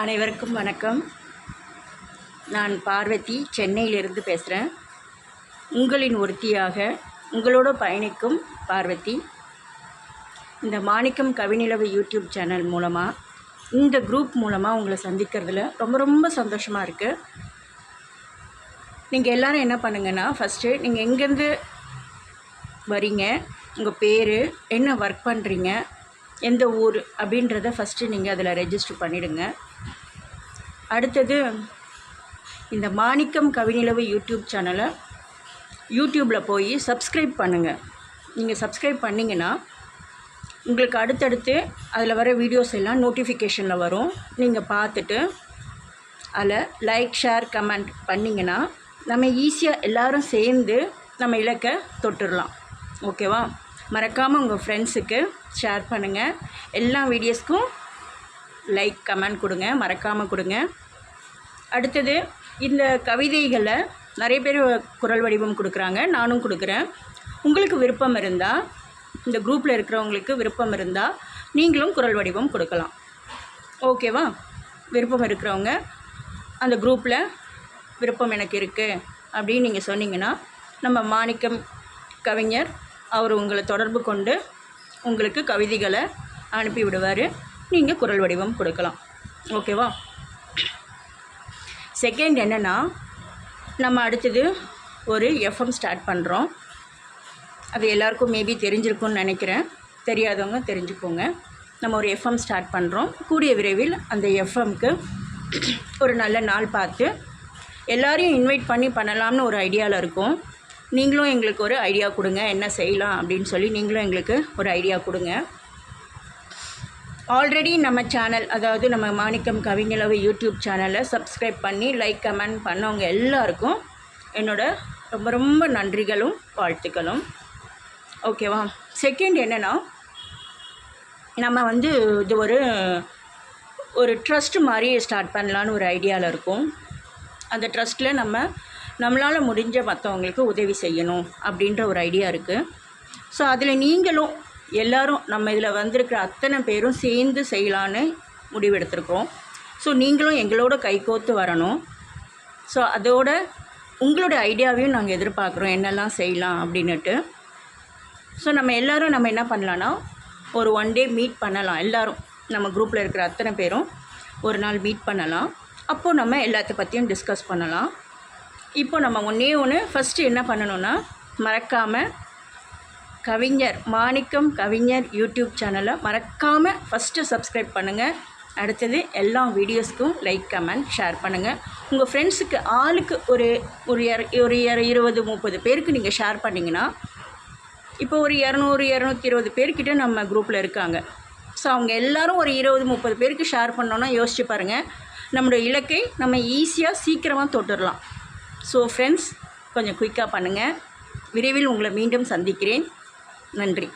அனைவருக்கும் வணக்கம். நான் பார்வதி சென்னையிலிருந்து பேசுகிறேன் உங்களின் ஒருத்தியாக உங்களோட பயணிக்கும் பார்வதி. இந்த மாணிக்கம் கவிநிலவு யூடியூப் சேனல் மூலமாக இந்த குரூப் மூலமாக உங்களை சந்திக்கிறதுல ரொம்ப ரொம்ப சந்தோஷமாக இருக்குது நீங்கள் எல்லோரும் என்ன பண்ணுங்கன்னா ஃபஸ்ட்டு நீங்கள் எங்கேருந்து வரீங்க? உங்கள் பேர் என்ன ஒர்க் பண்ணுறீங்க எந்த ஊர் அப்படின்றத ஃபஸ்ட்டு நீங்கள் அதில் ரெஜிஸ்டர் பண்ணிவிடுங்க அடுத்தது இந்த மாணிக்கம் கவிநிலவு யூடியூப் சேனலை யூடியூப்பில் போய் சப்ஸ்கிரைப் பண்ணுங்கள் நீங்கள் சப்ஸ்கிரைப் பண்ணிங்கன்னா உங்களுக்கு அடுத்தடுத்து அதில் வர வீடியோஸ் எல்லாம் நோட்டிஃபிகேஷனில் வரும். நீங்கள் பார்த்துட்டு அதில் லைக் ஷேர் கமெண்ட் பண்ணிங்கன்னா நம்ம ஈஸியாக எல்லோரும் சேர்ந்து நம்ம இலக்கை தொட்டுடலாம். ஓகேவா மறக்காமல் உங்கள் ஃப்ரெண்ட்ஸுக்கு ஷேர் பண்ணுங்கள் எல்லா வீடியோஸ்க்கும் லைக் கமெண்ட் கொடுங்க. மறக்காமல் கொடுங்க. அடுத்தது இந்த கவிதைகளை நிறைய பேர் குரல் வடிவம் கொடுக்குறாங்க. நானும் கொடுக்குறேன். உங்களுக்கு விருப்பம் இருந்தால் இந்த குரூப்பில் இருக்கிறவங்களுக்கு விருப்பம் இருந்தால் நீங்களும் குரல் வடிவம் கொடுக்கலாம். ஓகேவா விருப்பம் இருக்கிறவங்க அந்த குரூப்பில் விருப்பம் எனக்கு இருக்குது அப்படின்னு நீங்கள் சொன்னீங்கன்னா நம்ம மாணிக்கம் கவிஞர் அவர் உங்களை தொடர்பு கொண்டு உங்களுக்கு கவிதைகளை அனுப்பி விடுவார் நீங்கள் குரல் வடிவம் கொடுக்கலாம். ஓகேவா? செகண்ட் என்னென்னா நம்ம அடுத்தது ஒரு எஃப்எம் ஸ்டார்ட் பண்ணுறோம் அது எல்லாருக்கும் மேபி தெரிஞ்சிருக்கும்னு நினைக்கிறேன். தெரியாதவங்க தெரிஞ்சுக்கோங்க. நம்ம ஒரு எஃப்எம் ஸ்டார்ட் பண்ணுறோம் கூடிய விரைவில் அந்த எஃப்எம்க்கு ஒரு நல்ல நாள் பார்த்து எல்லாரையும் இன்வைட் பண்ணி பண்ணலாம்னு ஒரு ஐடியாவில் இருக்கும். நீங்களும் எங்களுக்கு ஒரு ஐடியா கொடுங்க என்ன செய்யலாம் அப்படின்னு சொல்லி நீங்களும் எங்களுக்கு ஒரு ஐடியா கொடுங்க. ஆல்ரெடி நம்ம சேனல் அதாவது நம்ம மாணிக்கம் கவிஞளவு யூடியூப் சேனலை சப்ஸ்கிரைப் பண்ணி லைக் கமெண்ட் பண்ணவங்க எல்லாருக்கும் என்னோட ரொம்ப ரொம்ப நன்றிகளும் வாழ்த்துக்களும். ஓகேவா செகண்ட் என்னென்னா நம்ம வந்து இது ஒரு ஒரு ட்ரஸ்ட் மாதிரி ஸ்டார்ட் பண்ணலான்னு ஒரு ஐடியாவில் இருக்கும். அந்த ட்ரஸ்ட்டில் நம்ம நம்மளால் முடிஞ்ச மற்றவங்களுக்கு உதவி செய்யணும் அப்படின்ற ஒரு ஐடியா இருக்குது ஸோ அதில் நீங்களும் எல்லோரும் நம்ம இதில் வந்திருக்கிற அத்தனை பேரும் சேர்ந்து செய்யலான்னு முடிவெடுத்திருக்கோம். ஸோ நீங்களும் எங்களோட கைகோத்து வரணும். ஸோ அதோட உங்களோட ஐடியாவையும் நாங்கள் எதிர்பார்க்குறோம் என்னெல்லாம் செய்யலாம் அப்படின்னுட்டு. ஸோ நம்ம எல்லோரும் நம்ம என்ன பண்ணலான்னா ஒரு ஒன் டே மீட் பண்ணலாம். எல்லோரும் நம்ம குரூப்பில் இருக்கிற அத்தனை பேரும் ஒரு நாள் மீட் பண்ணலாம். அப்போது நம்ம எல்லாத்த பற்றியும் டிஸ்கஸ் பண்ணலாம். இப்போ நம்ம ஒன்றே ஒன்று ஃபஸ்ட்டு என்ன பண்ணணுன்னா மறக்காமல் கவிஞர் மாணிக்கம் கவிஞர் யூடியூப் சேனலை மறக்காமல் ஃபஸ்ட்டு சப்ஸ்கிரைப் பண்ணுங்கள் அடுத்தது எல்லா வீடியோஸ்க்கும் லைக் கமெண்ட் ஷேர் பண்ணுங்கள் உங்கள் ஃப்ரெண்ட்ஸுக்கு ஆளுக்கு ஒரு ஒரு ஒரு இருபது முப்பது பேருக்கு நீங்கள் ஷேர் பண்ணிங்கன்னா இப்போ ஒரு இரநூறு இரநூத்தி இருபது பேர்கிட்ட நம்ம குரூப்பில் இருக்காங்க. ஸோ அவங்க எல்லோரும் ஒரு இருபது முப்பது பேருக்கு ஷேர் பண்ணோன்னா யோசிச்சு பாருங்கள் நம்மளுடைய இலக்கை நம்ம ஈஸியாக சீக்கிரமாக தொட்டுடலாம் ஸோ ஃப்ரெண்ட்ஸ் கொஞ்சம் குயிக்காக பண்ணுங்கள் விரைவில் உங்களை மீண்டும் சந்திக்கிறேன். நன்றி.